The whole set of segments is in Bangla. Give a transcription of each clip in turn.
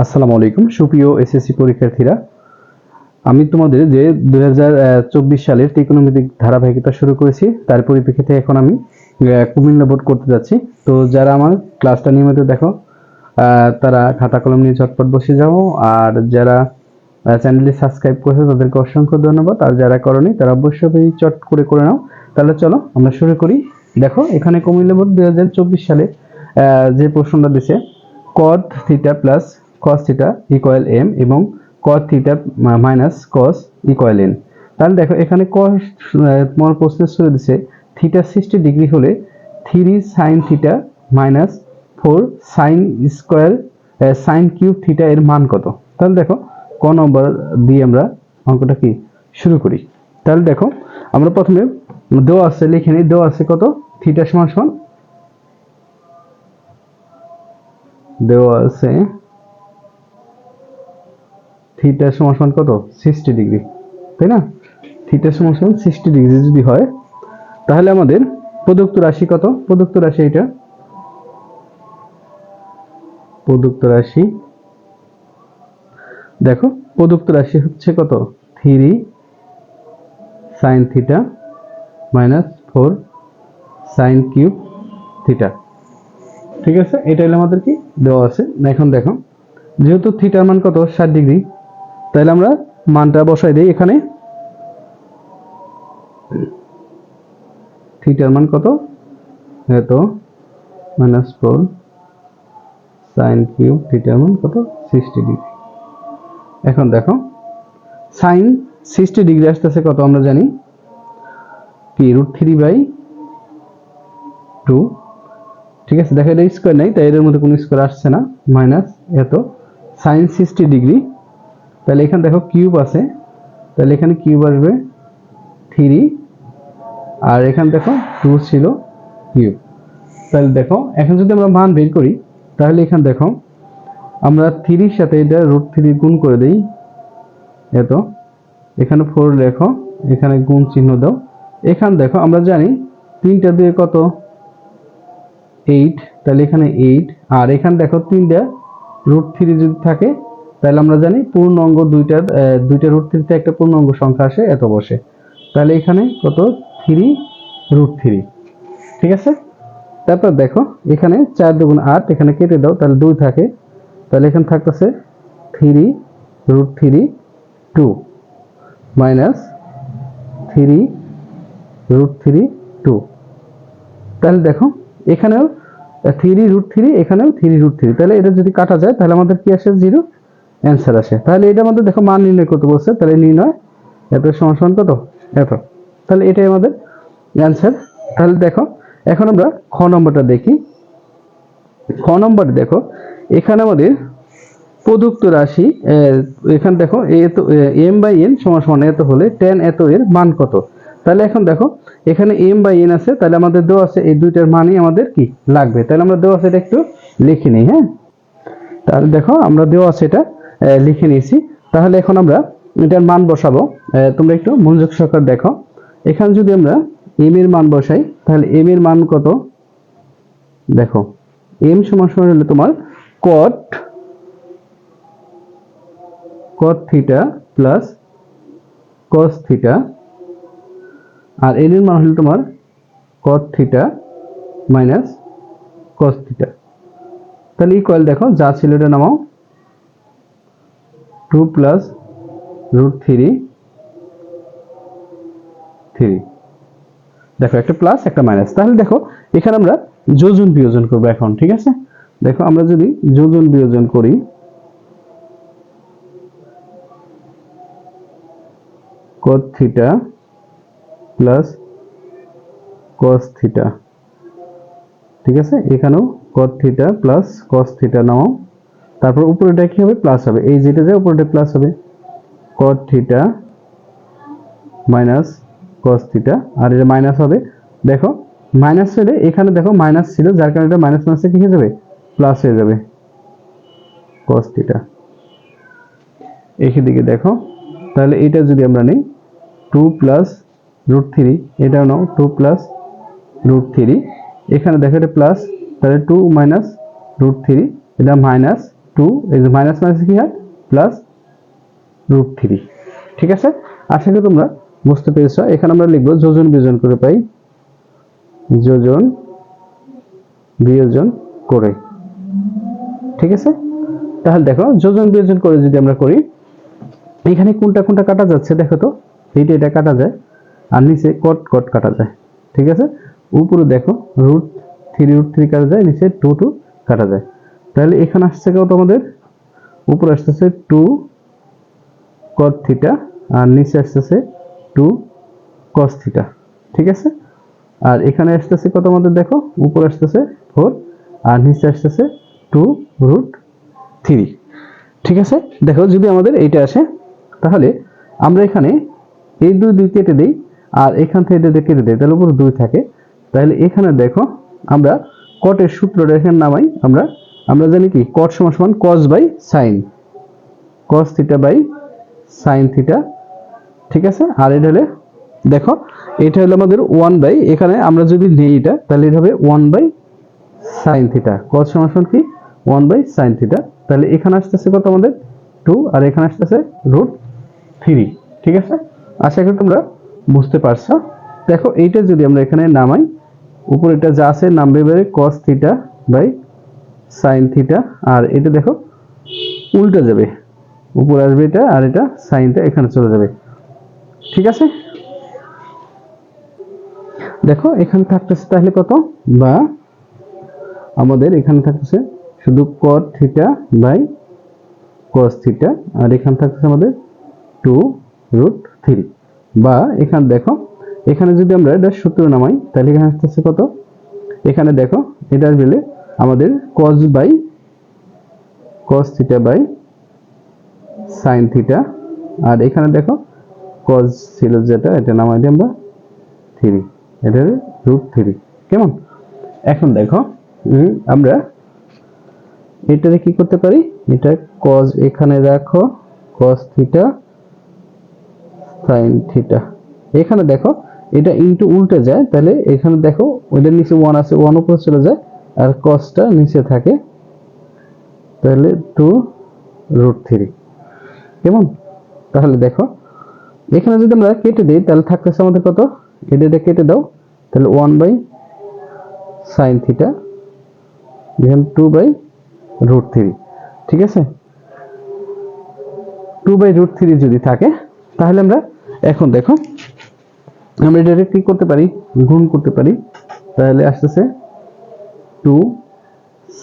আসসালামু আলাইকুম, সুপ্রিয় এসএসসি পরীক্ষার্থীরা। আমি তোমাদের যে দু হাজার চব্বিশ সালের ত্রিকোণমিতিক ধারাবাহিকতা শুরু করেছি, তার পরিপ্রেক্ষিতে এখন আমি কুমিল্লা বোর্ড করতে যাচ্ছি। তো যারা আমার ক্লাসটা নিয়মিত দেখো তারা খাতা কলম নিয়ে চটপট বসে যাও, আর যারা চ্যানেলটি সাবস্ক্রাইব করেছে, তাদেরকে অসংখ্য ধন্যবাদ। আর যারা করনি, তারা অবশ্যই চট করে করে নাও। তাহলে চলো, আমরা শুরু করি। দেখো, এখানে কুমিল্লা বোর্ড দু হাজার চব্বিশ সালে যে প্রশ্নটা দিছে, cot theta plus cos theta equal M এবং cot theta minus cos equal N তাহলে দেখো এখানে আহ, তোমার প্রশ্নের শুরু দিছে থিটা সিক্সটি ডিগ্রি হলে three sine theta minus four sine square sine cube theta এর মান কত? তাহলে দেখো ক নম্বর দিয়ে আমরা অঙ্কটা কি শুরু করি। তাহলে দেখো আমরা প্রথমে দেওয়া আছে লিখে নিই দেওয়া আছে কত? থিটা সমান সমান দেওয়া আছে থিটা সমান সমান কত? সিক্সটি ডিগ্রি তাই না? থিটা সমান সমান সিক্সটি ডিগ্রি যদি হয়, তাহলে আমাদের প্রদত্ত রাশি কত? প্রদত্ত রাশি এটা প্রদত্ত রাশি, দেখো, প্রদত্ত রাশি হচ্ছে কত? Three sine theta minus four sine cube theta ঠিক আছে? এটা হলো আমাদের কি? দেওয়া আছে। এখন দেখো, যেহেতু থিটার মান কত? ষাট ডিগ্রি তাহলে আমরা মানটা বসাই দিই এখানে। থিটার মান কত? এত। Minus four. সাইন কিউব থিটার মান কত? Sixty degree. এখন দেখো, সাইন সিক্সটি ডিগ্রি আসতেছে কত আমরা জানি? কি? Root three by two. ঠিক আছে, দেখো এটা স্কোয়ার নেই, তাই এর মধ্যে কোনো স্কোয়ার আসছে না। মাইনাস এত। Sine sixty degree. তাহলে এখানে দেখো কিউব আছে। তাহলে এখানে কিউব আসবে থ্রি, আর এখানে দেখো টু ছিল কিউব। তাহলে দেখো, এখন যদি আমরা মান বের করি, তাহলে এখানে দেখো, আমরা থ্রির সাথে এটা রুট থ্রি গুণ করে দিই। এত এখানে ফোর লেখো, এখানে গুণ চিহ্ন দাও। এখানে দেখো, আমরা জানি তিনটা দিয়ে কত? এইট তাহলে এখানে এইট আর এখানে দেখো তিনটা রুট থ্রি যদি থাকে তাহলে আমরা জানি পূর্ণাঙ্গ দুইটা দুইটা রুট থ্রিতে একটা পূর্ণাঙ্গ সংখ্যা আসে, এত বসে। তাহলে এখানে কত? থ্রি রুট থ্রি ঠিক আছে? তারপর দেখো, এখানে চার দুগুণ আট, এখানে কেটে দাও, তাহলে দুই থাকে। তাহলে এখানে থাকতেছে three root three two minus three root three two তাহলে দেখো, এখানেও থ্রি রুট থ্রি এখানেও থ্রি রুট থ্রি তাহলে এটা যদি কাটা যায়, তাহলে আমাদের কি আসে? জিরো অ্যান্সার আসে। তাহলে এটা আমাদের দেখো মান নির্ণয় করতে বলছে, তাহলে নির্ণয় এত সমান কত? এত তাহলে এটাই আমাদের অ্যান্সার তাহলে দেখো, এখন আমরা খ নম্বরটা দেখি। খ নম্বর দেখো, এখানে আমাদের প্রদত্ত রাশি এখানে দেখো এত এম বাই এন সমান সমান এত হলে টেন এত এর মান কত? তাহলে এখন দেখো, এখানে এম বাই এন আছে, তাহলে আমাদের দেওয়া আছে, এই দুইটার মানই আমাদের কি লাগবে? তাহলে আমরা দেওয়া আছে এটা একটু লিখে নিই হ্যাঁ? তাহলে দেখো, আমরা দেওয়া আছে এটা লিখে নিয়েছি। তাহলে এখন আমরা এটার মান বসাবো। তোমরা একটু মনোযোগ সহকারে দেখো। এখানে যদি আমরা এম এর মান বসাই, তাহলে এম এর মান কত? দেখো এম সমান সমান হলে তোমার cot cot theta plus cos theta আর এন এর মান হলো তোমার cot theta minus cos theta তাহলে ইকুয়াল দেখো, যা ছিল এটা নামাও। Two plus root three three দেখো, একটা প্লাস একটা মাইনাস তাহলে দেখো, এখানে আমরা যোজন বিয়োজন করব এখন, ঠিক আছে? দেখো, আমরা যদি যোজন বিয়োজন করি cot theta plus cos theta ঠিক আছে? এখানেও cot theta plus cos theta নাও। তারপর উপরেটা কি হবে? প্লাস হবে। এই যেটা যায় উপরেটা প্লাস হবে। cot theta minus cos theta আর এটা মাইনাস হবে। দেখো মাইনাস হলে এখানে দেখো মাইনাস ছিল, যার কারণে এটা মাইনাস মাইনাসে কি হয়ে যাবে? প্লাস হয়ে যাবে। cos থিটা দিকে দেখো, তাহলে এটা যদি আমরা নিই টু প্লাস রুট থ্রি এটাও নাও টু প্লাস রুট থ্রি এখানে দেখো এটা প্লাস তাহলে টু মাইনাস রুট থ্রি এটা মাইনাস টু এই যে মাইনাস মাইনাস কি হয় প্লাস রুট থ্রি ঠিক আছে? আশা করি তোমরা বুঝতে পেরেছ। এখানে আমরা লিখব যোজন বিয়োজন করে পাই। যোজন বিয়োজন করে। ঠিক আছে? তাহলে দেখো, যোজন বিয়োজন করে যদি আমরা করি, এখানে কোনটা কোনটা কাটা যাচ্ছে দেখো তো। এইটা, এটা কাটা যায় আর নিচে কট কট কাটা যায়। ঠিক আছে? উপরে দেখো রুট থ্রি রুট থ্রি কাটা যায়, নিচে টু টু কাটা যায়। তাহলে এখানে আসছে কত আমাদের? উপরে আসতেছে টু কট থিটা আর নিচে আসতেছে টু কস থিটা ঠিক আছে? আর এখানে আসতেছে কত আমাদের দেখো? উপরে আসতেছে ফোর আর নিচে আসতেছে টু রুট থ্রি ঠিক আছে? দেখো যদি আমাদের এইটা আসে, তাহলে আমরা এখানে এই দুই দুই কেটে দিই, আর এখান থেকে এটা কেটে দিই, তাহলে উপরে দুই থাকে। তাহলে এখানে দেখো আমরা কটের সূত্রটা এখানে নামাই, আমরা আমরা জানি কি? কট সমান সমান cos by sine cos theta by sine theta ঠিক আছে? আর এটা হলে, দেখো, এটা হলো আমাদের ওয়ান বাই এখানে আমরা যদি নিই এটা, তাহলে এটা হবে one by sine theta cos সমান সমান কি? ওয়ান বাই সাইন থিটা তাহলে এখানে আসতেছে কত আমাদের? টু আর এখানে আসতেছে রুট থ্রি ঠিক আছে? আশা করি তোমরা বুঝতে পারছ। দেখো, এইটা যদি আমরা এখানে নামাই উপরে এটা যা আছে নামবে বেড়ে cos theta by sine theta আর এটা দেখো, উল্টে যাবে। উপরে আসবে এটা, আর এটা সাইনটা এখানে চলে যাবে। ঠিক আছে? দেখো, এখানে থাকতেছে তাহলে কত? বা আমাদের এখানে থাকতেছে শুধু cot theta by cos theta আর এখানে থাকতেছে আমাদের টু রুট থ্রি বা এখানে দেখো, এখানে যদি আমরা এটা সূত্র নামাই, তাহলে এখানে আসতেছে কত? এখানে দেখো, এটা আসলে আমাদের cos by cos theta by sine theta আর এখানে দেখো কজ ছিল যেটা, এটা নামাই দিই আমরা থ্রি এটা রুট থ্রি কেমন? এখন দেখো আমরা এটারে কি করতে পারি? এটা কজ এখানে রাখো কস থিটা সাইন থিটা এখানে দেখো, এটা ইনটু উল্টে যায়, তাহলে এখানে দেখো, ওইটার নিচে ওয়ান আছে ওয়ান উপরে চলে যায়। আর কসটা নিচে থাকে, তাহলে টু রুট থ্রি কেমন? তাহলে দেখো, এখানে যদি আমরা কেটে দিই, তাহলে থাকতেছে আমাদের কত? এটা কেটে দাও। তাহলে ওয়ান বাই সাইন থিটা এখানে টু বাই রুট থ্রি ঠিক আছে? টু বাই রুট থ্রি যদি থাকে, তাহলে আমরা এখন দেখো, আমরা এটা কি করতে পারি? গুণ করতে পারি। তাহলে আসতেছে টু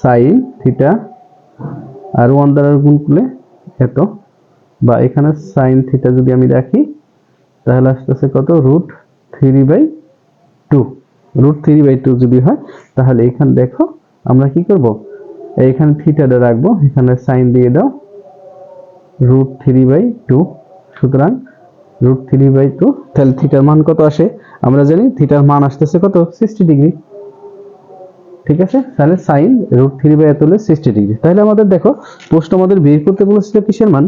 সাইন থিটা আর ওয়ান দ্বারা গুণ করলে এত। বা এখানে সাইন থিটা যদি আমি রাখি, তাহলে আসতেছে কত? Root three by two root three by two যদি হয়, তাহলে এখানে দেখো আমরা কি করব? এইখানে থিটাটা রাখব, এখানে সাইন দিয়ে দাও। রুট থ্রি বাই টু সুতরাং রুট থ্রি বাই টু তাহলে থিটার মান কত আসে? আমরা জানি থিটার মান আসতেছে কত? সিক্সটি ডিগ্রি ঠিক আছে? তাহলে সাইন রুট থ্রি বাই এত হলে সিক্সটি ডিগ্রি তাহলে আমাদের দেখো, প্রশ্ন আমাদের বের করতে বলেছিল কিসের মান?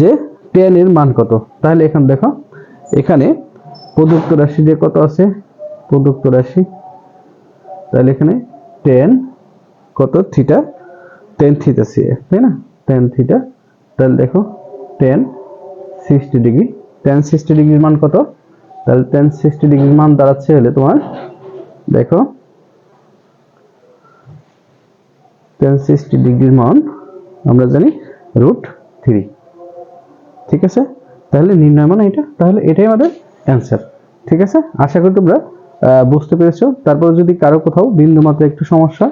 যে টেন এর মান কত। তাহলে এখানে দেখো, এখানে প্রদত্ত রাশি যে কত আছে? প্রদত্ত রাশি। তাহলে এখানে টেন কত? থিটা টেন থিটা সি তাই না? টেন থিটা তাহলে দেখো tan sixty degree tan sixty ডিগ্রির মান কত? তাহলে টেন সিক্সটি ডিগ্রির মান দাঁড়াচ্ছে হলে তোমার, দেখো টেন সিক্সটি ডিগ্রির মান আমরা জানি রুট থ্রি ঠিক আছে? তাহলে নির্ণয় মানে এটা। তাহলে এটাই আমাদের অ্যান্সার ঠিক আছে? আশা করি তোমরা বুঝতে পেরেছ। তারপর যদি কারও কোথাও বিন্দু মাত্র একটু সমস্যা,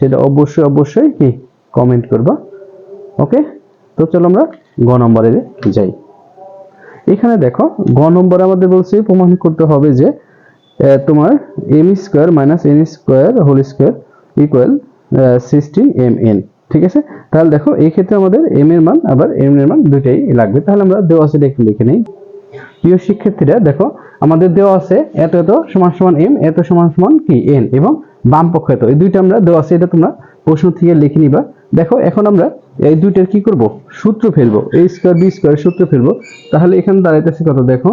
সেটা অবশ্যই অবশ্যই কি কমেন্ট করবা। ওকে তো চলো আমরা গ নম্বরে যাই। এখানে দেখো, গ নম্বরে আমাদের বলছে, প্রমাণ করতে হবে যে তোমার M square minus N square whole square equal sixteen M N ঠিক আছে? তাহলে দেখো, এই ক্ষেত্রে আমাদের এম এর মান, আবার এম এর মান দুইটাই লাগবে। তাহলে আমরা দেওয়া আছে একটু লিখে নেই। প্রিয় শিক্ষার্থীরা, দেখো, আমাদের দেওয়া আছে এত এত সমান সমান এম এত সমান সমান কি? এন এবং বাম পক্ষ এত। এই দুইটা আমরা দেওয়া আছে, এটা তোমরা প্রশ্ন থেকে লিখে নিবা। দেখো, এখন আমরা এই দুইটার কি করব? সূত্র ফেলব। এ স্কোয়ার বি স্কোয়ার সূত্র ফেলব। তাহলে এখানে দাঁড়াইতেছে কত? দেখো,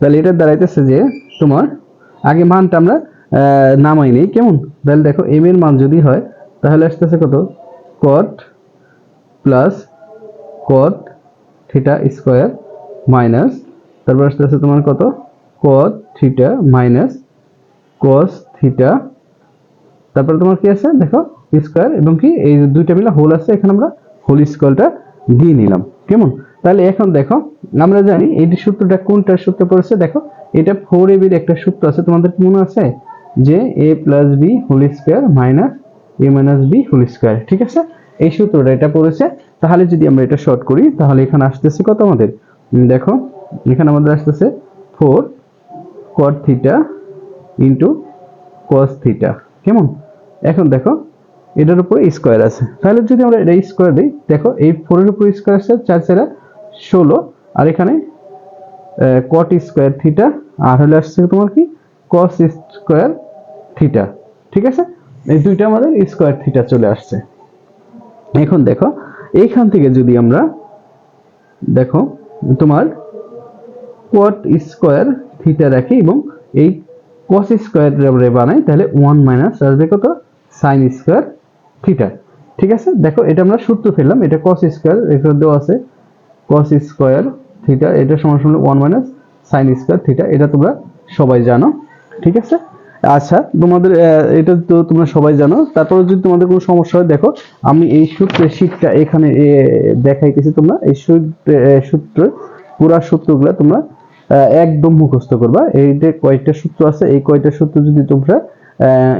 তাহলে এটা দাঁড়াইতেছে যে তোমার, আগে মানটা আমরা নামাই নেই। কেমন? তাহলে দেখো এম এর মান যদি হয় তাহলে আসতেছে কত? Cot plus cot theta square minus তারপর আসতেছে তোমার কত? Cot theta minus cos theta তারপরে তোমার কি আছে? দেখো স্কোয়ার এবং কি, এই দুইটা মিলে হোল আছে, এখানে আমরা হোল স্কোয়ারটা দিয়ে নিলাম। কেমন? তাহলে এখন দেখো, আমরা জানি এই সূত্রটা কোনটার সূত্র পড়েছে, দেখো, এটা ফোর এ বির একটা সূত্র আছে, তোমাদের মনে আছে? যে A plus B whole square minus A minus B whole square ঠিক আছে? এই সূত্রটা এটা পড়েছে। তাহলে যদি আমরা এটা শর্ট করি, তাহলে এখানে আসতেছে কত আমাদের? দেখো, এখানে আমাদের আসতেছে four cot theta into cos theta কেমন? এখন দেখো, এটার উপরে স্কোয়ার আছে। তাহলে যদি আমরা এটা স্কোয়ার দিই, দেখো, এই ফোরের উপরে স্কোয়ার আছে, চার চারা ষোলো, আর এখানে কট স্কোয়ার থিটা আর হলে আসছে তোমার কি? কস স্কোয়ার থিটা ঠিক আছে? এই দুইটা আমাদের স্কোয়ার থিটা চলে আসছে। এখন দেখো, এইখান থেকে যদি আমরা দেখো, তোমার কট স্কোয়ার থিটা রাখি এবং এই কস স্কোয়ার বানাই, তাহলে ওয়ান মাইনাস আসবে কত সাইন স্কোয়ার থিটা ঠিক আছে? দেখো, এটা আমরা সূত্র ফেললাম, এটা কস স্কোয়ার এখানে দেওয়া আছে। কস স্কোয়ার থিটা এটা সমান সমান one minus sine square theta এটা তোমরা সবাই জানো। ঠিক আছে? আচ্ছা তোমাদের এটা তো তোমরা সবাই জানো। তারপরে যদি তোমাদের কোনো সমস্যা হয়, দেখো, আমি এই সূত্রের শীটটা এখানে দেখাইতেছি তোমরা। এই সূত্র পুরা সূত্রগুলো তোমরা একদম মুখস্থ করবা। এই যে কয়েকটা সূত্র আছে, এই কয়টা সূত্র যদি তোমরা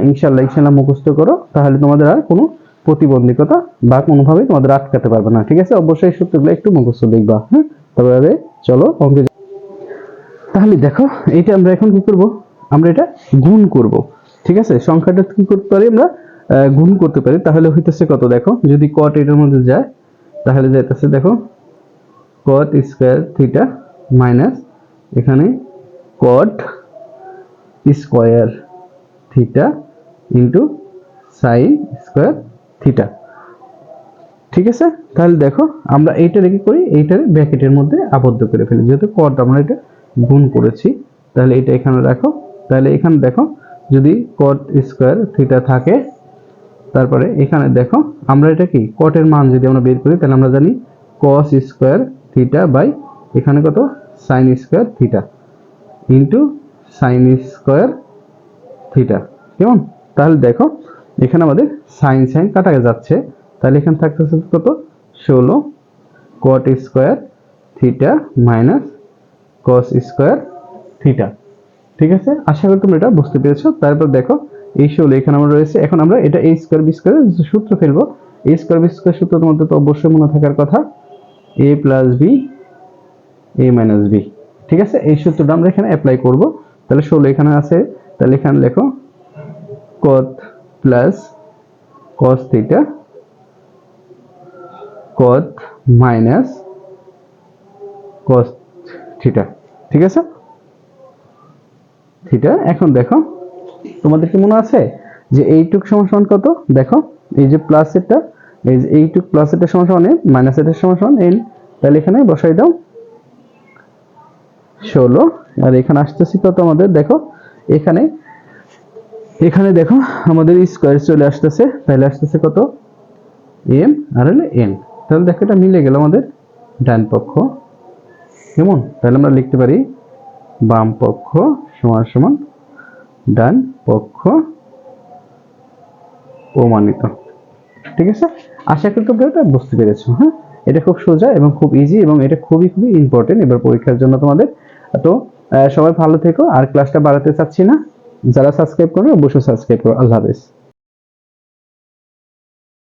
ইনশাল্লাহ ইনশাল্লাহ মুখস্থ করো, তাহলে তোমাদের আর কোনো প্রতিবন্ধকতা বা কোনোভাবে তোমাদের আটকাতে পারবে না, ঠিক আছে? অবশ্যই সূত্রগুলো একটু মুখস্থ দেখবা হ্যাঁ তবে চলো, অঙ্কে তাহলে দেখো এটা আমরা এখন কি করব? আমরা এটা গুণ করব। ঠিক আছে? সংখ্যাটা কি করতে পারি আমরা? গুণ করতে পারি। তাহলে হইতেছে কত দেখো? যদি কট এটার মধ্যে যায়, তাহলে যাইতেছে দেখো কট স্কোয়ার থিটা মাইনাস এখানে cot square theta into sine square theta ঠিক আছে? তাহলে দেখো, আমরা এইটারে কি করি? এইটারে ব্র্যাকেটের মধ্যে আবদ্ধ করে ফেলি। যেহেতু কট আমরা এটা গুণ করেছি, তাহলে এটা এখানে রাখো। তাহলে এখানে দেখো, যদি কট স্কোয়ার থিটা থাকে, তারপরে এখানে দেখো, আমরা এটা কি? কটের মান যদি আমরা বের করি, তাহলে আমরা জানি কস স্কোয়ার থিটা বাই এখানে কত? Sine square theta into sine square theta কেমন? তাহলে দেখো, এখানে আমাদের সাইন সাইন কাটা যাচ্ছে। তাহলে এখানে থাকতেছে কত? ষোলো cot square theta minus cos square theta ঠিক আছে? আশা করি তোমরা এটা বুঝতে পেরেছ। তারপর দেখো, এই ষোলো এখানে আমরা রয়েছে। এখন আমরা এটা এই স্কোয়ার বি স্কোয়ার সূত্র ফেলব। এই স্কোয়ার বি স্কোয়ার সূত্র তোমাদের তো অবশ্যই মনে থাকার কথা। A plus B A minus B ঠিক আছে? এই সূত্রটা আমরা এখানে অ্যাপ্লাই করব। তাহলে ষোলো এখানে আছে। তাহলে এখানে লেখো cot plus cos theta cot minus cos theta ঠিক আছে? থিটা। এখন দেখো, তোমাদের কি মনে আছে যে এইটুক সমান সমান কত? দেখো, এই যে প্লাস এটা, এই যে এইটুক প্লাস এটা সমান সমান এন মাইনাস এটা সমান সমান এন তাহলে এখানে বসাই দাও। ষোলো, আর এখানে আসতেছি কত আমাদের? দেখো, এখানে এখানে দেখো, আমাদের স্কোয়ার চলে আসতেছে। তাহলে আসতেছে কত? এম আর হলে এন তাহলে দেখো এটা মিলে গেল আমাদের ডান পক্ষ। কেমন? তাহলে আমরা লিখতে পারি বাম পক্ষ সমান সমান ডান পক্ষ প্রমাণিত। ঠিক আছে? আশা করি তোমরা এটা বুঝতে পেরেছ হ্যাঁ? এটা খুব সোজা এবং খুব ইজি এবং এটা খুবই খুবই ইম্পর্টেন্ট এবার পরীক্ষার জন্য তোমাদের। তো সবাই ভালো থেকো। আর ক্লাসটা বাড়াতে চাচ্ছি না। যারা সাবস্ক্রাইব করবে অবশ্যই সাবস্ক্রাইব করো। আল্লাহ হাফেজ।